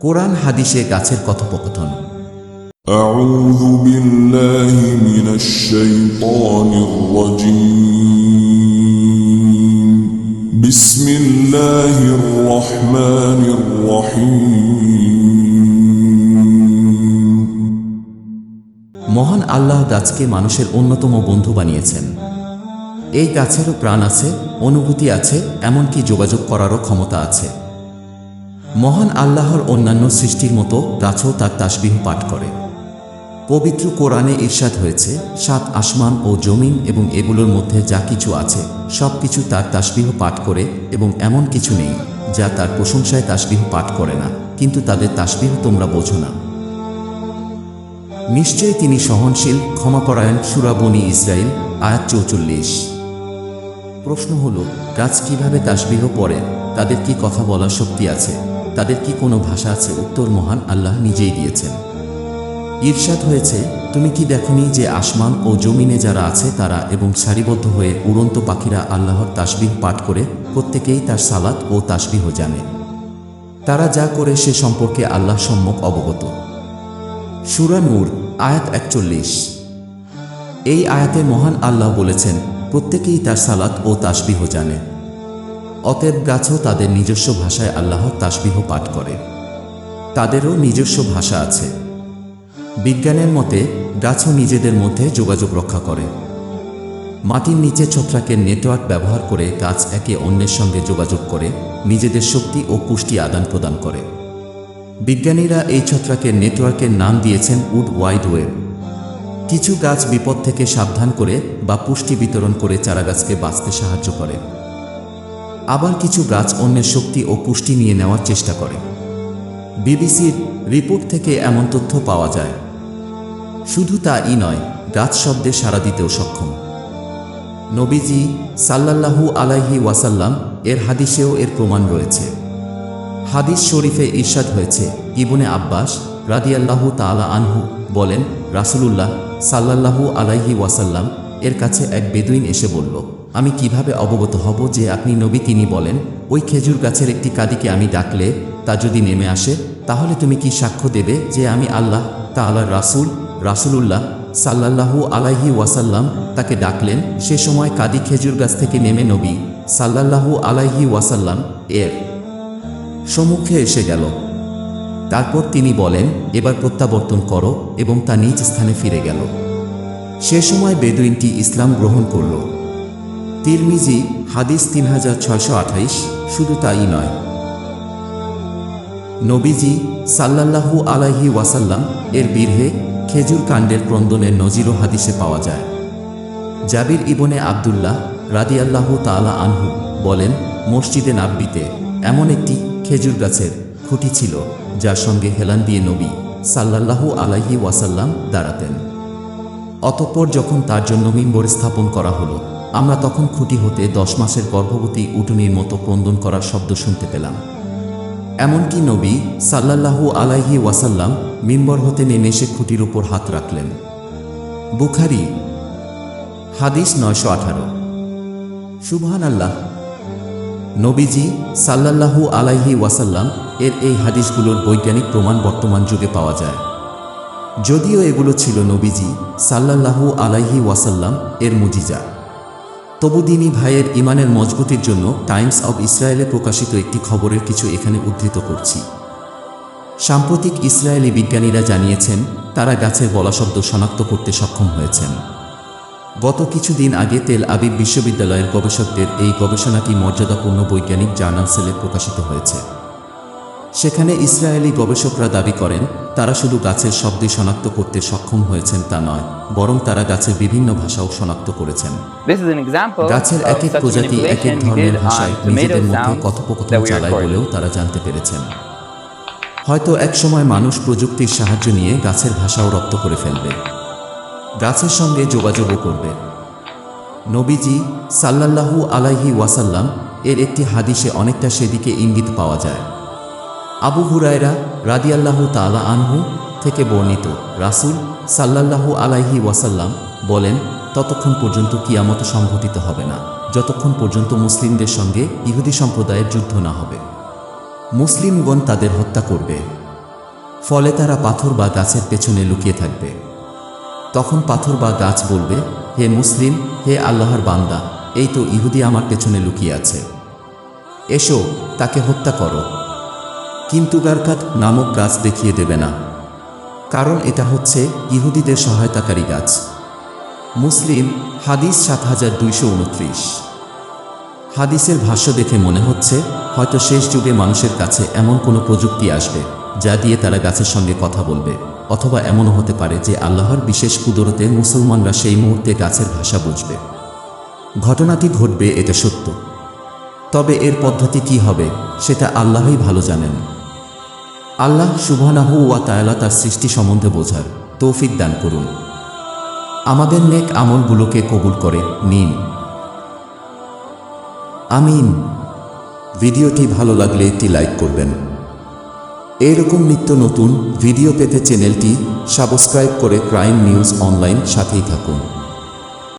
কোরআন হাদিসে গাছের কথোপকথন أعوذ بالله من الشيطان الرجيم بسم الله الرحمن الرحيم মহান আল্লাহ গাছকে মানুষের অন্যতম বন্ধু বানিয়েছেন এই গাছেরও প্রাণ আছে অনুভূতি আছে এমনকি যোগাযোগ করারও ক্ষমতা আছে মহান আল্লাহর অন্যান্য সৃষ্টির মতো গাছও তার তাসবিহ পাঠ করে। পবিত্র কোরআনে ঈর্ষাদ হয়েছে, সাত আসমান ও জমিন এবং এগুলোর মধ্যে যা কিছু আছে সব কিছু তার তাসবিহ পাঠ করে এবং এমন কিছু নেই যা তার প্রশংসায় তাসবিহ পাঠ করে না, কিন্তু তাদের তাসবিহ তোমরা বোঝো না। নিশ্চয়ই তিনি সহনশীল ক্ষমাপরায়ণ সুরাবনি ইসরায়েল আয়াত চৌচল্লিশ। প্রশ্ন হল, গাছ কীভাবে তাসবিহ পড়ে, তাদের কি কথা বলার শক্তি আছে? তাদের কি কোনো ভাষা আছে? উত্তর মহান আল্লাহ নিজেই দিয়েছেন। ঈর্ষাদ হয়েছে, তুমি কি দেখনি যে আসমান ও জমিনে যারা আছে তারা এবং সারিবদ্ধ হয়ে উড়ন্ত পাখিরা আল্লাহর তাসবিহ পাঠ করে, প্রত্যেকেই তার সালাত ও তাসবিহ জানে। তারা যা করে সে সম্পর্কে আল্লাহ সম্যক অবগত। সুরানুর আয়াত একচল্লিশ। এই আয়াতে মহান আল্লাহ বলেছেন, প্রত্যেকেই তার সালাত ও তাসবিহ জানে। অতএব গাছও তাদের নিজস্ব ভাষায় আল্লাহ তাসবিহ পাঠ করে। তাদেরও নিজস্ব ভাষা আছে। বিজ্ঞানের মতে, গাছও নিজেদের মধ্যে যোগাযোগ রক্ষা করে। মাটির নিচে ছত্রাকের নেটওয়ার্ক ব্যবহার করে গাছ একে অন্যের সঙ্গে যোগাযোগ করে, নিজেদের শক্তি ও পুষ্টি আদান প্রদান করে। বিজ্ঞানীরা এই ছত্রাকের নেটওয়ার্কের নাম দিয়েছেন উড ওয়াইড ওয়েব। কিছু গাছ বিপদ থেকে সাবধান করে বা পুষ্টি বিতরণ করে চারাগাছকে বাঁচতে সাহায্য করে। আবার কিছু গাছ অন্যের শক্তি ও পুষ্টি নিয়ে নেওয়ার চেষ্টা করে। বিবিসির রিপোর্ট থেকে এমন তথ্য পাওয়া যায়। শুধু তা-ই নয় গাছ শব্দে সাড়া দিতেও সক্ষম। নবীজি সাল্লাল্লাহু আলাইহি ওয়াসাল্লাম এর হাদিসেও এর প্রমাণ রয়েছে। হাদিস শরীফে ঈর্ষাদ হয়েছে, ইবনে আব্বাস রাদিয়াল্লাহু তাআলা আনহু বলেন, রাসূলুল্লাহ সাল্লাল্লাহু আলাইহি ওয়াসাল্লাম এর কাছে এক বেদুইন এসে বলল আমি কীভাবে অবগত হব যে আপনি নবী তিনি বলেন, ওই খেজুর গাছের একটি কাদিকে আমি ডাকলে তা যদি নেমে আসে, তাহলে তুমি কি সাক্ষ্য দেবে যে আমি আল্লাহ, তাআলার রাসূল, রাসূলুল্লাহ সাল্লাল্লাহু আলাইহি ওয়াসাল্লাম তাকে ডাকলেন, সে সময় কাদি খেজুর গাছ থেকে নেমে নবী সাল্লাল্লাহু আলাইহি ওয়াসাল্লাম এর সম্মুখে এসে গেল। তারপর তিনি বলেন, এবার প্রত্যাবর্তন করো এবং তা নিজ স্থানে ফিরে গেল। সে সময় বেদুইনটি ইসলাম গ্রহণ করল। তিরমিজি, হাদিস তিন হাজার ছয়শো আঠাইশ, শুধু তাই নয়। নবীজি সাল্লাল্লাহু আলাইহি ওয়াসাল্লাম এর বীরহে খেজুর কাণ্ডের ক্রন্দনের নজিরও হাদিসে পাওয়া যায়। জাবির ইবনে আবদুল্লাহ রাদিয়াল্লাহু তাআলা আনহু বলেন, মসজিদে নাব্বিতে এমন একটি খেজুর গাছের খুঁটি ছিল, যার সঙ্গে হেলান দিয়ে নবী সাল্লাল্লাহু আলাইহি ওয়াসাল্লাম দাঁড়াতেন। অতঃপর যখন তার জন্য মিম্বর স্থাপন করা হলো আমরা তখন খুঁটি হতে দশ মাসের গর্ভবতী উটুনির মতো ক্রন্দন করার শব্দ শুনতে পেলাম। এমনকি নবী সাল্লাল্লাহু আলাইহি ওয়াসাল্লাম মিম্বর হতে নেমে এসে খুঁটির উপর হাত রাখলেন। বুখারি, হাদিস নয়শো আঠারো। সুবহান আল্লাহ নবীজি সাল্লাল্লাহু আলাইহি ওয়াসাল্লাম এর এই হাদিসগুলোর বৈজ্ঞানিক প্রমাণ বর্তমান যুগে পাওয়া যায়। যদিও এগুলো ছিল নবীজি সাল্লাল্লাহু আলাইহি ওয়াসাল্লাম এর মুজিজা। তবু দিনী ভাইয়ের ইমানের মজবুতির জন্য টাইমস অব ইসরায়েলে প্রকাশিত একটি খবরের কিছু এখানে উদ্ধৃত করছি। সাম্প্রতিক ইসরায়েলি বিজ্ঞানীরা জানিয়েছেন, তারা গাছের বলা শব্দ শনাক্ত করতে সক্ষম হয়েছেন। গত কিছুদিন আগে তেল আবিব বিশ্ববিদ্যালয়ের গবেষকদের এই গবেষণাটি মর্যাদাপূর্ণ বৈজ্ঞানিক জার্নালসেলে প্রকাশিত হয়েছে। সেখানে ইসরায়েলি গবেষকরা দাবি করেন তারা শুধু গাছের শব্দে শনাক্ত করতে সক্ষম হয়েছেন তা নয় বরং তারা গাছের বিভিন্ন ভাষাও শনাক্ত করেছেন। গাছের এক এক প্রজাতি এক এক ধরনের ভাষায় নিজেদের মধ্যে কথোপকথন চালায় বলেও তারা জানতে পেরেছেন। হয়তো এক সময় মানুষ প্রযুক্তির সাহায্য নিয়ে গাছের ভাষাও রপ্ত করে ফেলবে। গাছের সঙ্গে যোগাযোগও করবে। নবীজি সাল্লাল্লাহু আলাইহি ওয়াসাল্লাম এর একটি হাদিসে অনেকটা সেদিকে ইঙ্গিত পাওয়া যায়। আবু হুরায়রা রাদিয়াল্লাহু তাআলা আনহু থেকে বর্ণিত রাসূল সাল্লাল্লাহু আলাইহি ওয়াসাল্লাম বলেন, ততক্ষণ পর্যন্ত কিয়ামত সংঘটিত হবে না। যতক্ষণ পর্যন্ত মুসলিমদের সঙ্গে ইহুদি সম্প্রদায়ের যুদ্ধ না হবে। মুসলিমগণ তাদের হত্যা করবে। ফলে তারা পাথর বা গাছের পেছনে লুকিয়ে থাকবে। তখন পাথর বা গাছ বলবে, হে মুসলিম, হে আল্লাহর বান্দা, এই তো ইহুদি আমার পেছনে লুকিয়ে আছে। এসো, তাকে হত্যা করো। কিন্তু গারকাত নামক গাছ দেখিয়ে দেবে না। কারণ এটা হচ্ছে ইহুদিদের সহায়তাকারী গাছ। মুসলিম, হাদিস সাত হাজার দুইশো উনত্রিশ। হাদিসের ভাষ্য দেখে মনে হচ্ছে, হয়তো শেষ যুগে মানুষের কাছে এমন কোনো প্রযুক্তি আসবে, যা দিয়ে তারা গাছের সঙ্গে কথা বলবে, অথবা এমনও হতে পারে যে আল্লাহর বিশেষ কুদরতে মুসলমানরা সেই মুহূর্তে গাছের ভাষা বুঝবে। ঘটনাটি ঘটবে, এটা সত্য। তবে এর পদ্ধতি কি হবে, সেটা আল্লাহই ভালো জানেন। আল্লাহ সুবহানাহু ওয়া তার সৃষ্টি সম্বন্ধে বোঝার তৌফিক দান করুন। আমাদের নেক আমলগুলোকে কবুল করে নিন। আমিন। ভিডিওটি ভালো লাগলে একটি লাইক করবেন। এরকম নিত্য নতুন ভিডিও পেতে চ্যানেলটি সাবস্ক্রাইব করে ক্রাইম নিউজ অনলাইন সাথেই থাকুন।